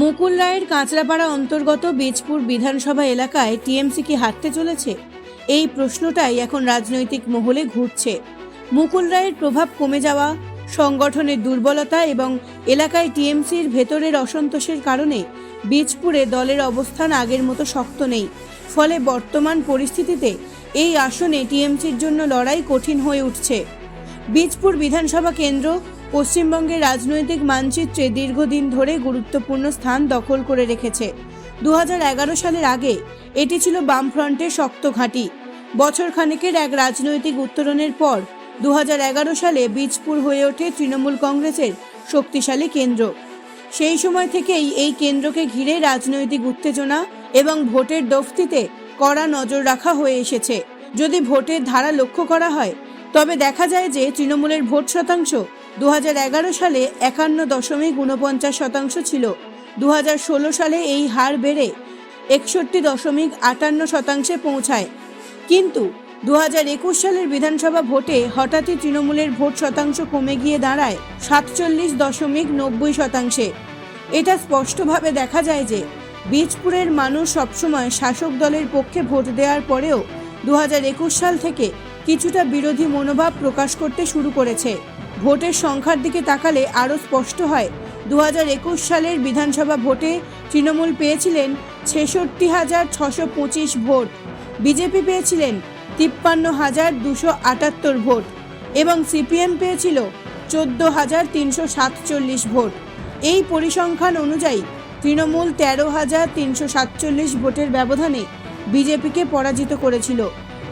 মুকুল রায়ের কাঁচরাপাড়া অন্তর্গত বীজপুর বিধানসভা এলাকায় টিএমসি কি হারতে চলেছে? এই প্রশ্নটাই এখন রাজনৈতিক মহলে ঘুরছে। মুকুল রায়ের প্রভাব কমে যাওয়া, সংগঠনের দুর্বলতা এবং এলাকায় টিএমসির ভেতরের অসন্তোষের কারণে বীজপুরে দলের অবস্থান আগের মতো শক্ত নেই। ফলে বর্তমান পরিস্থিতিতে এই আসনে টিএমসির জন্য লড়াই কঠিন হয়ে উঠছে। বীজপুর বিধানসভা কেন্দ্র পশ্চিমবঙ্গের রাজনৈতিক মানচিত্রে দীর্ঘদিন ধরে গুরুত্বপূর্ণ স্থান দখল করে রেখেছে। দু হাজার এগারো সালের আগে এটি ছিল বামফ্রন্টের শক্ত ঘাঁটি। বছর খানেকের এক রাজনৈতিক উত্তরণের পর দু হাজার এগারো সালে বীজপুর হয়ে ওঠে তৃণমূল কংগ্রেসের শক্তিশালী কেন্দ্র। সেই সময় থেকেই এই কেন্দ্রকে ঘিরে রাজনৈতিক উত্তেজনা এবং ভোটের দফতিতে কড়া নজর রাখা হয়ে এসেছে। যদি ভোটের ধারা লক্ষ্য করা হয়, তবে দেখা যায় যে তৃণমূলের ভোট শতাংশ দু হাজার এগারো সালে একান্ন দশমিক উনপঞ্চাশ শতাংশ ছিল। দু হাজার ষোলো সালে এই হার বেড়ে একষট্টি দশমিক আটান্ন শতাংশে পৌঁছায়। কিন্তু দু হাজার একুশ সালের বিধানসভা ভোটে হঠাৎই তৃণমূলের ভোট শতাংশ কমে গিয়ে দাঁড়ায় সাতচল্লিশ দশমিক নব্বই শতাংশে। এটা স্পষ্টভাবে দেখা যায় যে বীজপুরের মানুষ সবসময় শাসক দলের পক্ষে ভোট দেওয়ার পরেও দু হাজার একুশ সাল থেকে কিছুটা বিরোধী মনোভাব প্রকাশ করতে শুরু করেছে। ভোটের সংখ্যার দিকে তাকালে আরও স্পষ্ট হয়। দু হাজার একুশ সালের বিধানসভা ভোটে তৃণমূল পেয়েছিলেন ছেষট্টি হাজার ছশো পঁচিশ ভোট। বিজেপি পেয়েছিলেন তিপ্পান্ন হাজার দুশো আটাত্তর ভোট এবং সিপিএম পেয়েছিল চোদ্দ হাজার তিনশো সাতচল্লিশ ভোট। এই পরিসংখ্যান অনুযায়ী তৃণমূল তেরো হাজার তিনশো সাতচল্লিশ ভোটের ব্যবধানে বিজেপিকে পরাজিত করেছিল।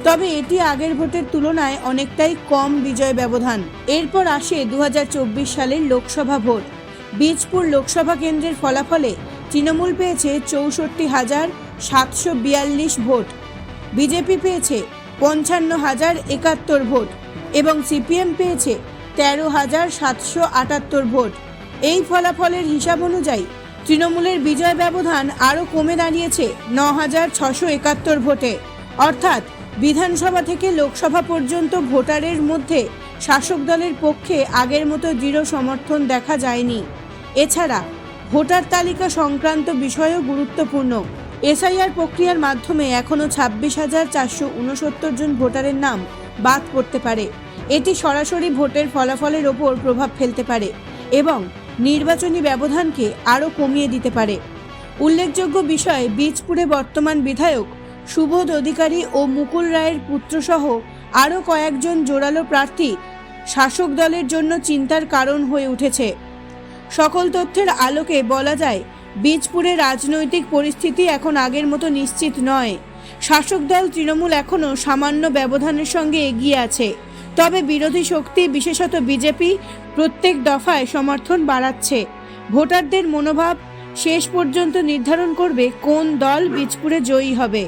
তবে এটি আগের ভোটের তুলনায় অনেকটাই কম বিজয় ব্যবধান। এরপর আসে দু হাজার চব্বিশ সালের লোকসভা ভোট। বীজপুর লোকসভা কেন্দ্রের ফলাফলে তৃণমূল পেয়েছে চৌষট্টি হাজার সাতশো বিয়াল্লিশ ভোট। বিজেপি পেয়েছে পঞ্চান্ন হাজার একাত্তর ভোট এবং সিপিএম পেয়েছে তেরো হাজার সাতশো আটাত্তর ভোট। এই ফলাফলের হিসাব অনুযায়ী তৃণমূলের বিজয় ব্যবধান আরও কমে দাঁড়িয়েছে ন হাজার ছশো একাত্তর ভোটে। অর্থাৎ বিধানসভা থেকে লোকসভা পর্যন্ত ভোটারের মধ্যে শাসক দলের পক্ষে আগের মতো দৃঢ় সমর্থন দেখা যায়নি। এছাড়া ভোটার তালিকা সংক্রান্ত বিষয়ও গুরুত্বপূর্ণ। এসআইআর প্রক্রিয়ার মাধ্যমে এখনও ছাব্বিশ হাজার চারশো উনসত্তর জন ভোটারের নাম বাদ পড়তে পারে। এটি সরাসরি ভোটের ফলাফলের ওপর প্রভাব ফেলতে পারে এবং নির্বাচনী ব্যবধানকে আরও কমিয়ে দিতে পারে। উল্লেখযোগ্য বিষয়, বীজপুরে বর্তমান বিধায়ক সুবোধ অধিকারী ও মুকুল রায়ের পুত্রসহ আরও কয়েকজন জোরালো প্রার্থী শাসক দলের জন্য চিন্তার কারণ হয়ে উঠেছে। সকল তথ্যের আলোকে বলা যায়, বীজপুরে রাজনৈতিক পরিস্থিতি এখন আগের মতো নিশ্চিত নয়। শাসক দল তৃণমূল এখনও সামান্য ব্যবধানের সঙ্গে এগিয়ে আছে। তবে বিরোধী শক্তি, বিশেষত বিজেপি, প্রত্যেক দফায় সমর্থন বাড়াচ্ছে। ভোটারদের মনোভাব শেষ পর্যন্ত নির্ধারণ করবে কোন দল বীজপুরে জয়ী হবে।